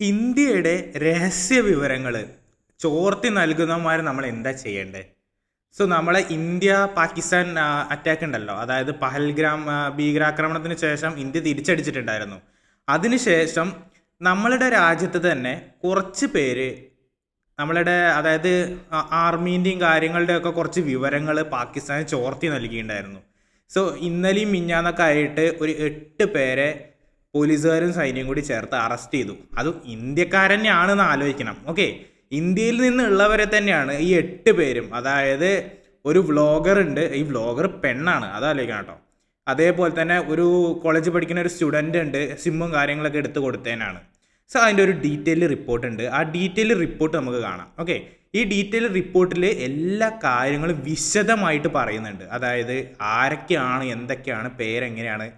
ഇന്ത്യയുടെ രഹസ്യ വിവരങ്ങൾ ചോർത്തി നൽകുന്നവന്മാർ നമ്മൾ എന്താ ചെയ്യേണ്ടത് സോ നമ്മളെ ഇന്ത്യ പാകിസ്ഥാൻ അറ്റാക്ക് ഉണ്ടല്ലോ. അതായത് പഹൽഗ്രാം ഭീകരാക്രമണത്തിന് ശേഷം ഇന്ത്യ തിരിച്ചടിച്ചിട്ടുണ്ടായിരുന്നു. അതിനുശേഷം നമ്മളുടെ രാജ്യത്ത് തന്നെ കുറച്ച് പേര് നമ്മളുടെ അതായത് ആർമീന്റെയും കാര്യങ്ങളുടെയൊക്കെ കുറച്ച് വിവരങ്ങൾ പാകിസ്ഥാന് ചോർത്തി നൽകിയിട്ടുണ്ടായിരുന്നു. സോ ഇന്നലെയും മിഞ്ഞാന്നൊക്കെ ആയിട്ട് ഒരു എട്ട് പേരെ പോലീസുകാരും സൈന്യം കൂടി ചേർത്ത് അറസ്റ്റ് ചെയ്തു. അതും ഇന്ത്യക്കാരനെയാണെന്ന് ആലോചിക്കണം. ഓക്കെ? ഇന്ത്യയിൽ നിന്നുള്ളവരെ തന്നെയാണ് ഈ എട്ട് പേരും. അതായത് ഒരു വ്ളോഗർ ഉണ്ട്. ഈ വ്ളോഗർ പെണ്ണാണ്. അതാലോചിക്കണം കേട്ടോ. അതേപോലെ തന്നെ ഒരു കോളേജ് പഠിക്കുന്ന ഒരു സ്റ്റുഡന്റ് ഉണ്ട്. സിമ്മും കാര്യങ്ങളൊക്കെ എടുത്ത് കൊടുത്തേനാണ്. സോ അതിന്റെ ഒരു ഡീറ്റെയിൽ റിപ്പോർട്ട് ഉണ്ട്. ആ ഡീറ്റെയിൽ റിപ്പോർട്ട് നമുക്ക് കാണാം. ഓക്കെ? ഈ ഡീറ്റെയിൽ റിപ്പോർട്ടിൽ എല്ലാ കാര്യങ്ങളും വിശദമായിട്ട് പറയുന്നുണ്ട്. അതായത് ആരൊക്കെയാണ് എന്തൊക്കെയാണ് പേരെങ്ങനെയാണ്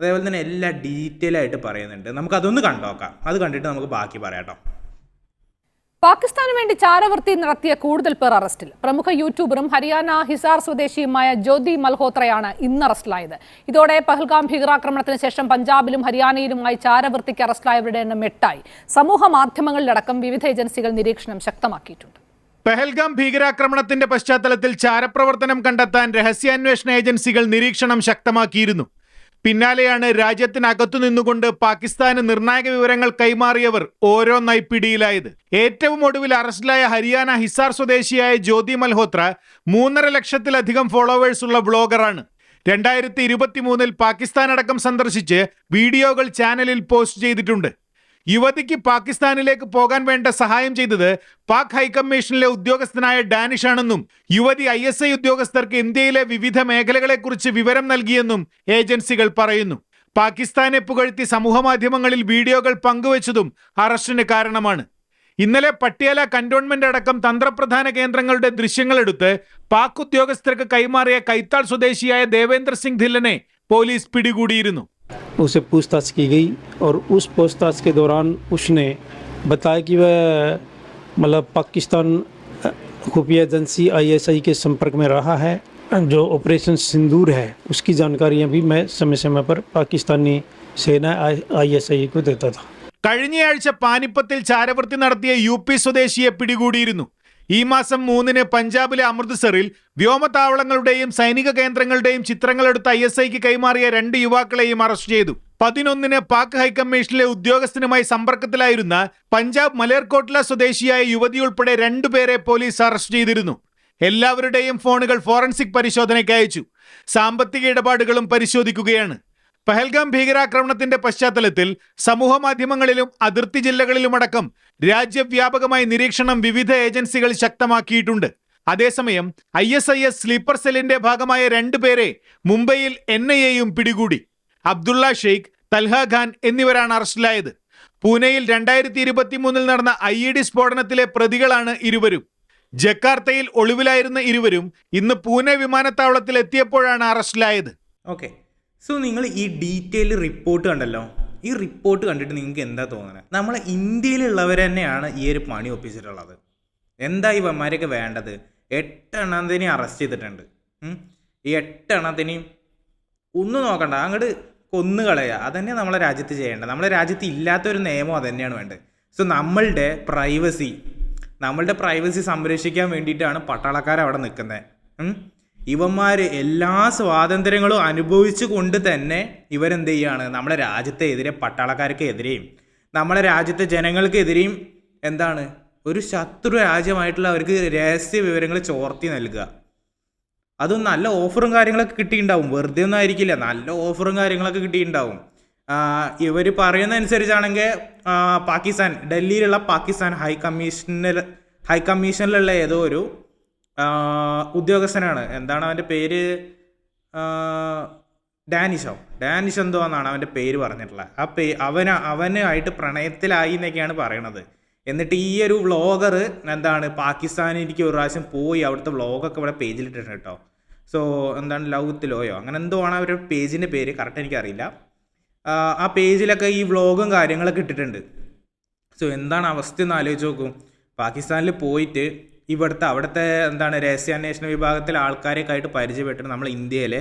അതേപോലെ തന്നെ എല്ലാ ഡീറ്റെയിൽ ആയിട്ട് പറയുന്നുണ്ട്. നമുക്ക് അതൊന്ന് കണ്ടോക്കാം. അത് കണ്ടിട്ട് നമുക്ക് ബാക്കി പറയാം പാകിസ്ഥാന് വേണ്ടി ചാരവൃത്തി നടത്തിയ കൂടുതൽ പേർ അറസ്റ്റിൽ പ്രമുഖ യൂട്യൂബറും ഹരിയാന ഹിസാർ സ്വദേശിയുമായ ജ്യോതി മൽഹോത്രയാണ് ഇന്ന് അറസ്റ്റിലായത് ഇതോടെ പഹൽഗാം ഭീകരാക്രമണത്തിന് ശേഷം പഞ്ചാബിലും ഹരിയാനയിലുമായി ചാരവൃത്തിക്ക് അറസ്റ്റിലായവരുടെ എണ്ണം എട്ടായി. സമൂഹ മാധ്യമങ്ങളിലടക്കം വിവിധ ഏജൻസികൾ നിരീക്ഷണം ശക്തമാക്കിയിട്ടുണ്ട്. പെഹൽഗാം ഭീകരാക്രമണത്തിന്റെ പശ്ചാത്തലത്തിൽ ചാരപ്രവർത്തനം കണ്ടെത്താൻ രഹസ്യാന്വേഷണ ഏജൻസികൾ നിരീക്ഷണം ശക്തമാക്കിയിരുന്നു. പിന്നാലെയാണ് രാജ്യത്തിനകത്തു നിന്നുകൊണ്ട് പാകിസ്ഥാന് നിർണായക വിവരങ്ങൾ കൈമാറിയവർ ഓരോന്നായി പിടിയിലായത്. ഏറ്റവും ഒടുവിൽ അറസ്റ്റിലായ ഹരിയാന ഹിസാർ സ്വദേശിയായ ജ്യോതി മൽഹോത്ര മൂന്നര ലക്ഷത്തിലധികം ഫോളോവേഴ്സ് ഉള്ള ബ്ലോഗറാണ് രണ്ടായിരത്തി ഇരുപത്തി മൂന്നിൽ പാകിസ്ഥാൻ അടക്കം സന്ദർശിച്ച് വീഡിയോകൾ ചാനലിൽ പോസ്റ്റ് ചെയ്തിട്ടുണ്ട്. യുവതിക്ക് പാകിസ്ഥാനിലേക്ക് പോകാൻ വേണ്ട സഹായം ചെയ്തത് പാക് ഹൈക്കമ്മീഷനിലെ ഉദ്യോഗസ്ഥനായ ഡാനിഷ് ആണെന്നും യുവതി ഐ എസ് ഐ ഉദ്യോഗസ്ഥർക്ക് ഇന്ത്യയിലെ വിവിധ മേഖലകളെക്കുറിച്ച് വിവരം നൽകിയെന്നും ഏജൻസികൾ പറയുന്നു. പാകിസ്ഥാനെ പുകഴ്ത്തി സമൂഹമാധ്യമങ്ങളിൽ വീഡിയോകൾ പങ്കുവച്ചതും അറസ്റ്റിന് കാരണമാണ്. ഇന്നലെ പട്ടിയാല കന്റോൺമെന്റ് അടക്കം തന്ത്രപ്രധാന കേന്ദ്രങ്ങളുടെ ദൃശ്യങ്ങളെടുത്ത് പാക് ഉദ്യോഗസ്ഥർക്ക് കൈമാറിയ കൈത്താൾ സ്വദേശിയായ ദേവേന്ദ്ര സിംഗ് ധില്ലനെ പോലീസ് പിടികൂടിയിരുന്നു. उसे पूछताछ की गई और उस पूछताछ के दौरान उसने बताया कि वह मतलब पाकिस्तान अ, खुफिया एजेंसी आईएसआई के संपर्क में रहा है जो ऑपरेशन सिंदूर है उसकी जानकारियां भी मैं समय समय पर पाकिस्तानी सेना आईएसआई को देता था കഴിഞ്ഞയാഴ്ച പാനിപ്പത്തിൽ ചാരവൃത്തി നടത്തിയ യു പി സ്വദേശിയെ പിടികൂടിയിരുന്നു ഈ മാസം മൂന്നിന് പഞ്ചാബിലെ അമൃത്സറിൽ വ്യോമതാവളങ്ങളുടെയും സൈനിക കേന്ദ്രങ്ങളുടെയും ചിത്രങ്ങളെടുത്ത് ഐ എസ് ഐക്ക് കൈമാറിയ രണ്ട് യുവാക്കളെയും അറസ്റ്റ് ചെയ്തു. പതിനൊന്നിന് പാക് ഹൈക്കമ്മീഷനിലെ ഉദ്യോഗസ്ഥനുമായി സമ്പർക്കത്തിലായിരുന്ന പഞ്ചാബ് മലേർകോട്ട്ല സ്വദേശിയായ യുവതി ഉൾപ്പെടെ രണ്ടുപേരെ പോലീസ് അറസ്റ്റ് ചെയ്തിരുന്നു. എല്ലാവരുടെയും ഫോണുകൾ ഫോറൻസിക് പരിശോധനയ്ക്ക് അയച്ചു. സാമ്പത്തിക ഇടപാടുകളും പരിശോധിക്കുകയാണ്. പഹൽഗാം ഭീകരാക്രമണത്തിന്റെ പശ്ചാത്തലത്തിൽ സമൂഹ മാധ്യമങ്ങളിലും അതിർത്തി ജില്ലകളിലുമടക്കം രാജ്യവ്യാപകമായി നിരീക്ഷണം വിവിധ ഏജൻസികൾ ശക്തമാക്കിയിട്ടുണ്ട്. അതേസമയം I S I S sleeper സെല്ലിന്റെ ഭാഗമായ രണ്ടുപേരെ മുംബൈയിൽ എൻ ഐ എയും പിടികൂടി. അബ്ദുള്ള ഷെയ്ഖ് തൽഹ ഖാൻ എന്നിവരാണ് അറസ്റ്റിലായത്. പൂനെയിൽ രണ്ടായിരത്തി ഇരുപത്തി മൂന്നിൽ നടന്ന ഐ ഇ ഡി സ്ഫോടനത്തിലെ പ്രതികളാണ് ഇരുവരും. ജക്കാർത്തയിൽ ഒളിവിലായിരുന്ന ഇരുവരും ഇന്ന് പൂനെ വിമാനത്താവളത്തിൽ എത്തിയപ്പോഴാണ് അറസ്റ്റിലായത്. ഓക്കെ. സോ നിങ്ങൾ ഈ ഡീറ്റെയിൽ റിപ്പോർട്ട് കണ്ടല്ലോ? ഈ റിപ്പോർട്ട് കണ്ടിട്ട് നിങ്ങൾക്ക് എന്താ തോന്നുന്നത് നമ്മളെ ഇന്ത്യയിലുള്ളവർ തന്നെയാണ് ഈ ഒരു പണി ഒപ്പിച്ചിട്ടുള്ളത്. എന്താ ഇവന്മാരൊക്കെ വേണ്ടത്? എട്ടെണ്ണത്തിനെ അറസ്റ്റ് ചെയ്തിട്ടുണ്ട്. ഈ എട്ടെണ്ണത്തിനെയും ഒന്നും നോക്കണ്ട. അങ്ങോട്ട് കൊന്നു കളയുക അതന്നെ നമ്മളെ രാജ്യത്ത് ചെയ്യേണ്ടത്. നമ്മളെ രാജ്യത്ത് ഇല്ലാത്തൊരു നിയമം അതന്നെയാണ് വേണ്ടത്. സോ നമ്മളുടെ പ്രൈവസി നമ്മളുടെ പ്രൈവസി സംരക്ഷിക്കാൻ വേണ്ടിയിട്ടാണ് പട്ടാളക്കാർ അവിടെ നിൽക്കുന്നത് ഇവന്മാർ എല്ലാ സ്വാതന്ത്ര്യങ്ങളും അനുഭവിച്ചു കൊണ്ട് തന്നെ ഇവരെന്ത് ചെയ്യാണ്? നമ്മുടെ രാജ്യത്തെ എതിരെ പട്ടാളക്കാർക്ക് എതിരെയും നമ്മുടെ രാജ്യത്തെ ജനങ്ങൾക്കെതിരെയും എന്താണ്? ഒരു ശത്രു രാജ്യമായിട്ടുള്ള അവർക്ക് രഹസ്യ വിവരങ്ങൾ ചോർത്തി നൽകുക. അതും നല്ല ഓഫറും കാര്യങ്ങളൊക്കെ കിട്ടിയിട്ടുണ്ടാവും. വെറുതെ ഒന്നും ആയിരിക്കില്ല. നല്ല ഓഫറും കാര്യങ്ങളൊക്കെ കിട്ടിയിട്ടുണ്ടാവും. ഇവർ പറയുന്ന അനുസരിച്ചാണെങ്കിൽ പാകിസ്ഥാൻ ഡൽഹിയിലുള്ള പാകിസ്ഥാൻ ഹൈ കമ്മീഷനിൽ ഹൈ കമ്മീഷനിലുള്ള ഏതോ ഒരു ഉദ്യോഗസ്ഥനാണ്. എന്താണ് അവന്റെ പേര്? ഡാനിഷോ. ഡാനിഷ് എന്തോ എന്നാണ് അവന്റെ പേര് പറഞ്ഞിട്ടുള്ളത്. ആ പേ അവന് അവനായിട്ട് പ്രണയത്തിലായി എന്നൊക്കെയാണ് പറയണത്. എന്നിട്ട് ഈ ഒരു വ്ളോഗർ എന്താണ് പാകിസ്ഥാനിലേക്ക് ഒരു പ്രാവശ്യം പോയി അവിടുത്തെ വ്ളോഗൊക്കെ ഇവിടെ പേജിലിട്ടിട്ടുണ്ട് കേട്ടോ. സോ എന്താണ് ലവ് ലോയോ? അങ്ങനെ എന്തോ ആണ് അവരുടെ പേജിന്റെ പേര് കറക്റ്റ് എനിക്കറിയില്ല ആ പേജിലൊക്കെ ഈ വ്ളോഗും കാര്യങ്ങളൊക്കെ ഇട്ടിട്ടുണ്ട്. സോ എന്താണ് അവസ്ഥ എന്ന് ആലോചിച്ച് നോക്കും. പാകിസ്ഥാനിൽ പോയിട്ട് ഇവിടുത്തെ അവിടുത്തെ എന്താണ് രഹസ്യാന്വേഷണ വിഭാഗത്തിലെ ആൾക്കാരെയൊക്കെ ആയിട്ട് പരിചയപ്പെട്ടിട്ട് നമ്മൾ ഇന്ത്യയിലെ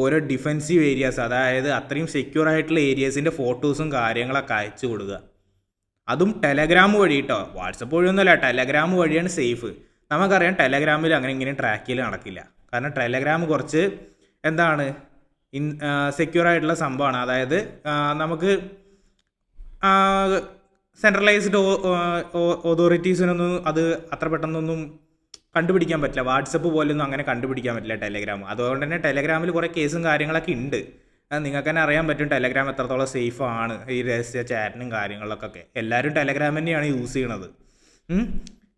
ഓരോ ഡിഫെൻസീവ് ഏരിയാസ് അതായത് അത്രയും സെക്യൂർ ആയിട്ടുള്ള ഏരിയാസിന്റെ ഫോട്ടോസും കാര്യങ്ങളൊക്കെ അയച്ചു കൊടുക്കുക. അതും ടെലഗ്രാം വഴി കേട്ടോ വാട്സപ്പ് വഴിയൊന്നുമല്ല ടെലഗ്രാം വഴിയാണ് സേഫ് നമുക്കറിയാം ടെലഗ്രാമിൽ അങ്ങനെ ഇങ്ങനെ ട്രാക്ക് ചെയ്യൽ നടക്കില്ല. കാരണം ടെലഗ്രാം കുറച്ച് എന്താണ് ഇൻ സെക്യൂർ ആയിട്ടുള്ള സംഭവമാണ്. അതായത് നമുക്ക് സെൻട്രലൈസ്ഡ് അതോറിറ്റീസിനൊന്നും അത് അത്ര പെട്ടെന്നൊന്നും കണ്ടുപിടിക്കാൻ പറ്റില്ല. വാട്സപ്പ് പോലൊന്നും അങ്ങനെ കണ്ടുപിടിക്കാൻ പറ്റില്ല ടെലഗ്രാം. അതുകൊണ്ട് തന്നെ ടെലഗ്രാമിൽ കുറേ കേസും കാര്യങ്ങളൊക്കെ ഉണ്ട്. നിങ്ങൾക്ക് തന്നെ അറിയാൻ പറ്റും ടെലഗ്രാം എത്രത്തോളം സേഫ് ആണ് ഈ രഹസ്യ ചാറ്റിനും കാര്യങ്ങളൊക്കെ എല്ലാവരും ടെലഗ്രാം തന്നെയാണ് യൂസ് ചെയ്യണത്.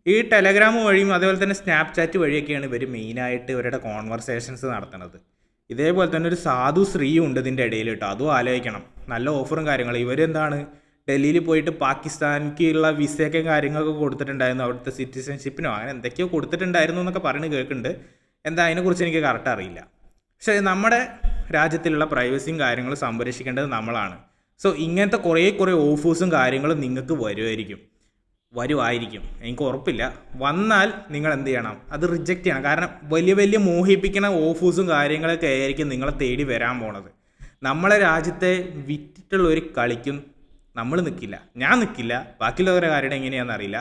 ഈ ടെലഗ്രാം വഴിയും അതേപോലെ തന്നെ സ്നാപ്ചാറ്റ് വഴിയൊക്കെയാണ് ഇവർ മെയിനായിട്ട് ഇവരുടെ കോൺവെർസേഷൻസ് നടത്തുന്നത്. ഇതേപോലെ തന്നെ ഒരു സാധു സ്ത്രീയും ഉണ്ട് ഇതിന്റെ ഇടയിൽ കേട്ടോ. അതും ആലോചിക്കണം. നല്ല ഓഫറും കാര്യങ്ങളും. ഇവരെന്താണ് ഡൽഹിയിൽ പോയിട്ട് പാകിസ്ഥാനിക്കുള്ള വിസയൊക്കെ കാര്യങ്ങളൊക്കെ കൊടുത്തിട്ടുണ്ടായിരുന്നു അവിടുത്തെ സിറ്റിസൺഷിപ്പിനോ അങ്ങനെ എന്തൊക്കെയോ കൊടുത്തിട്ടുണ്ടായിരുന്നു എന്നൊക്കെ പറഞ്ഞ് കേൾക്കുന്നുണ്ട് എന്താ അതിനെക്കുറിച്ച് എനിക്ക് കറക്റ്റ് അറിയില്ല. പക്ഷേ നമ്മുടെ രാജ്യത്തിലുള്ള പ്രൈവസിയും കാര്യങ്ങളും സംരക്ഷിക്കേണ്ടത് നമ്മളാണ്. സോ ഇങ്ങനത്തെ കുറേ കുറേ ഓഫേഴ്സും കാര്യങ്ങളും നിങ്ങൾക്ക് വരുമായിരിക്കും. വരുമായിരിക്കും. എനിക്ക് ഉറപ്പില്ല. വന്നാൽ നിങ്ങൾ എന്ത് ചെയ്യണം? അത് റിജക്റ്റ് ചെയ്യണം. കാരണം വലിയ വലിയ മോഹിപ്പിക്കുന്ന ഓഫേഴ്സും കാര്യങ്ങളൊക്കെ ആയിരിക്കും നിങ്ങളെ തേടി വരാൻ പോണത്. നമ്മളെ രാജ്യത്തെ വിറ്റിട്ടുള്ള ഒരു കളിക്കും നമ്മൾ നിൽക്കില്ല ഞാൻ നിൽക്കില്ല ബാക്കിയുള്ളവരെ കാര്യം എങ്ങനെയാണെന്ന് അറിയില്ല.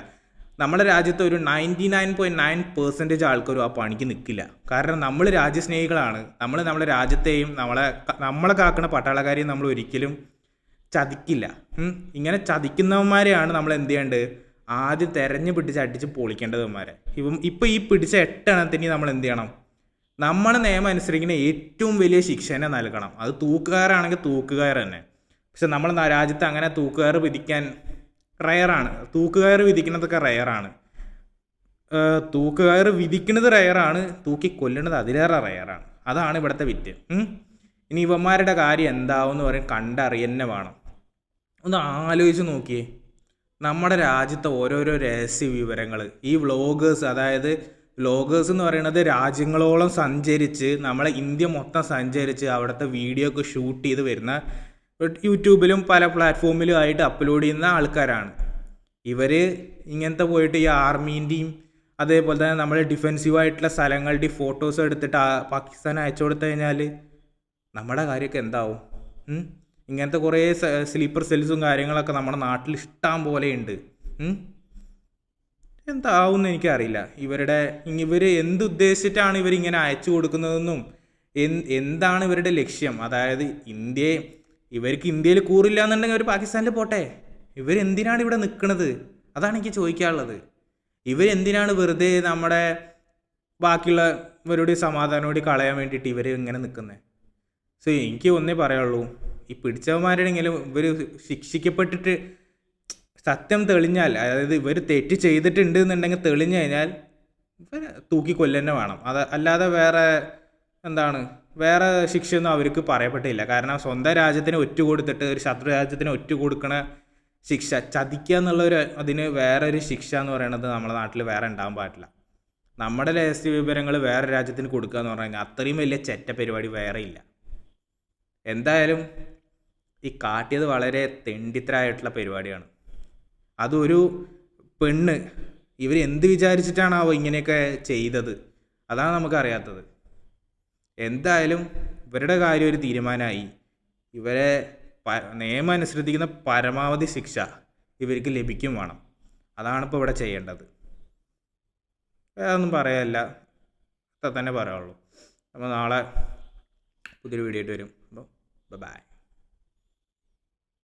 നമ്മുടെ രാജ്യത്തെ ഒരു ninety nine point nine percentage ആൾക്കാരും ആ പണിക്ക് നിൽക്കില്ല കാരണം നമ്മൾ രാജ്യസ്നേഹികളാണ്. നമ്മൾ നമ്മുടെ രാജ്യത്തെയും നമ്മളെ നമ്മളെ കാക്കുന്ന പട്ടാളക്കാരെയും നമ്മൾ ഒരിക്കലും ചതിക്കില്ല. ഇങ്ങനെ ചതിക്കുന്നവന്മാരെയാണ് നമ്മൾ എന്ത് ചെയ്യേണ്ടത്? ആദ്യം തെരഞ്ഞു പിടിച്ച് അടിച്ച് പൊളിക്കേണ്ടതുമാരെ ഇപ്പം ഇപ്പം ഈ പിടിച്ച എട്ടെണ്ണത്തിന് നമ്മൾ എന്ത് ചെയ്യണം? നമ്മുടെ നിയമം അനുസരിക്കുന്ന ഏറ്റവും വലിയ ശിക്ഷനെ നൽകണം. അത് തൂക്കുകാരാണെങ്കിൽ തൂക്കുകാർ തന്നെ. പക്ഷെ നമ്മൾ രാജ്യത്ത് അങ്ങനെ തൂക്കുകയറ് വിധിക്കാൻ റയറാണ് തൂക്കുകയർ വിധിക്കുന്നതൊക്കെ റയറാണ് തൂക്കുകയർ വിധിക്കുന്നത് റയറാണ് തൂക്കി കൊല്ലുന്നത് അതിലേറെ റയറാണ് അതാണ് ഇവിടുത്തെ വിറ്റ്. ഇനി ഇവന്മാരുടെ കാര്യം എന്താവും എന്ന് പറയും കണ്ടറിയന്നെ വേണം. ഒന്ന് ആലോചിച്ച് നോക്കിയേ. നമ്മുടെ രാജ്യത്തെ ഓരോരോ രഹസ്യ വിവരങ്ങൾ ഈ വ്ളോഗേഴ്സ് അതായത് വ്ളോഗേഴ്സ് എന്ന് പറയുന്നത് രാജ്യങ്ങളോളം സഞ്ചരിച്ച് നമ്മളെ ഇന്ത്യ മൊത്തം സഞ്ചരിച്ച് അവിടുത്തെ വീഡിയോ ഒക്കെ ഷൂട്ട് ചെയ്ത് വരുന്ന യൂട്യൂബിലും പല പ്ലാറ്റ്ഫോമിലും ആയിട്ട് അപ്ലോഡ് ചെയ്യുന്ന ആൾക്കാരാണ്. ഇവർ ഇങ്ങനത്തെ പോയിട്ട് ഈ ആർമീന്റെയും അതേപോലെ തന്നെ നമ്മൾ ഡിഫെൻസീവായിട്ടുള്ള സ്ഥലങ്ങളുടെയും ഫോട്ടോസ് എടുത്തിട്ട് പാകിസ്ഥാൻ അയച്ചു കൊടുത്തു കഴിഞ്ഞാൽ നമ്മുടെ കാര്യമൊക്കെ എന്താവും? ഇങ്ങനത്തെ കുറേ സ്ലീപ്പർ സെൽസും കാര്യങ്ങളൊക്കെ നമ്മുടെ നാട്ടിൽ ഇഷ്ടം പോലെ ഉണ്ട് എന്താവും എനിക്കറിയില്ല. ഇവരുടെ ഇവർ എന്ത് ഉദ്ദേശിച്ചിട്ടാണ് ഇവരിങ്ങനെ അയച്ചു കൊടുക്കുന്നതെന്നും എന്താണ് ഇവരുടെ ലക്ഷ്യം? അതായത് ഇന്ത്യയെ ഇവർക്ക് ഇന്ത്യയിൽ കൂറില്ല എന്നുണ്ടെങ്കിൽ അവർ പാകിസ്ഥാനിൽ പോട്ടെ. ഇവരെന്തിനാണ് ഇവിടെ നിൽക്കുന്നത് അതാണ് എനിക്ക് ചോദിക്കാനുള്ളത്. ഇവരെന്തിനാണ് വെറുതെ നമ്മുടെ ബാക്കിയുള്ളവരുടെ സമാധാനോട് കളയാൻ വേണ്ടിയിട്ട് ഇവർ ഇങ്ങനെ നിൽക്കുന്നത് സോ എനിക്ക് ഒന്നേ പറയുള്ളൂ ഈ പിടിച്ചവന്മാരാണെങ്കിലും ഇവർ ശിക്ഷിക്കപ്പെട്ടിട്ട് സത്യം തെളിഞ്ഞാൽ അതായത് ഇവർ തെറ്റ് ചെയ്തിട്ടുണ്ട് എന്നുണ്ടെങ്കിൽ തെളിഞ്ഞു കഴിഞ്ഞാൽ ഇവർ തൂക്കിക്കൊല്ലന്നെ വേണം. അത് അല്ലാതെ വേറെ എന്താണ്? വേറെ ശിക്ഷയൊന്നും അവർക്ക് പറയപ്പെട്ടില്ല. കാരണം സ്വന്തം രാജ്യത്തിന് ഒറ്റ കൊടുത്തിട്ട് ഒരു ശത്രു രാജ്യത്തിന് ഒറ്റ കൊടുക്കണ ശിക്ഷ ചതിക്കുക എന്നുള്ള ഒരു അതിന് വേറെ ഒരു ശിക്ഷ എന്ന് പറയുന്നത് നമ്മുടെ നാട്ടിൽ വേറെ ഉണ്ടാകാൻ പാടില്ല. നമ്മുടെ രഹസ്യ വിവരങ്ങൾ വേറെ രാജ്യത്തിന് കൊടുക്കുക എന്ന് പറഞ്ഞു കഴിഞ്ഞാൽ അത്രയും വലിയ ചെറ്റ പരിപാടി വേറെ ഇല്ല. എന്തായാലും ഈ കാട്ടിയത് വളരെ തെണ്ടിത്തരായിട്ടുള്ള പരിപാടിയാണ്. അതൊരു പെണ്ണ് ഇവർ എന്ത് വിചാരിച്ചിട്ടാണാവോ ഇങ്ങനെയൊക്കെ ചെയ്തത്? അതാണ് നമുക്കറിയാത്തത്. എന്തായാലും ഇവരുടെ കാര്യം ഒരു തീരുമാനമായി. ഇവരെ പ- നിയമം അനുസരിക്കുന്ന പരമാവധി ശിക്ഷ ഇവർക്ക് ലഭിക്കും വേണം. അതാണ് ഇപ്പോൾ ഇവിടെ ചെയ്യേണ്ടത്. വേറെ ഒന്നും പറയാനില്ല. അത്ര തന്നെ പറയുള്ളൂ അപ്പോൾ നാളെ പുതിയൊരു വീഡിയോ ആയിട്ട് വരും. അപ്പോൾ ബൈ.